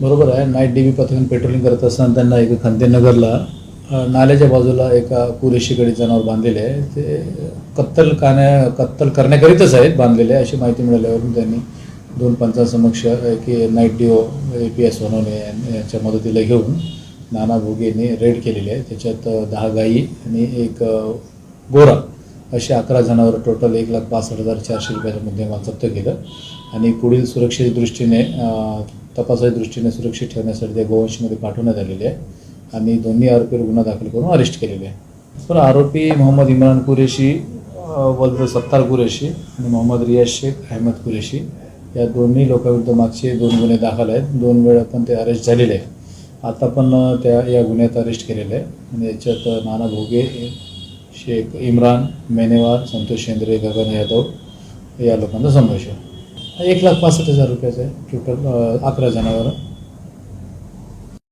बरोबर आहे. Night D बी पथकाने पेट्रोलिंग करत असताना त्यांना एक खंतेनगरला नाल्याच्या बाजूला एका पुरेशीकडे जनावर बांधलेले आहे. ते कत्तल कान्या कत्तल करण्याकरिताच आहेत बांधलेले आहे अशी माहिती मिळाल्यावरून त्यांनी दोन पंचांसमक्ष की night D O A P S Sonawane यांच्या मदतीला घेऊन नाना भोगे रेड केलेली आहे. त्याच्यात दहा गायी आणि एक गोरा असे अकरा जनावरं टोटल एक लाख पासष्ट हजार चारशे रुपयाचा मुद्देमाल जप्त केलं. आणि पुढील सुरक्षेच्या दृष्टीने तपासाच्या दृष्टीने सुरक्षित ठेवण्यासाठी ते गोवंशमध्ये पाठवण्यात आलेले आहे. आणि दोन्ही आरोपीवर गुन्हा दाखल करून अरेस्ट केलेले आहे. पण आरोपी मोहम्मद इम्रान कुरेशी वल्द सत्तार कुरेशी आणि मोहम्मद रियाज शेख अहमद कुरेशी या दोन्ही लोकांविरुद्ध मागचे दोन गुन्हे दाखल आहेत. दोन वेळा पण ते अरेस्ट झालेले आहे आता पण त्या या गुन्ह्यात अरेस्ट केलेलं आहे आणि याच्यात नाना भोगे शेख इम्रान मेनेवार संतोष शेंद्रे गगन यादव या लोकांचा समावेश आहे. एक लाख पासष्ट हजार रुपयाचं आहे टोटल अकरा जणावर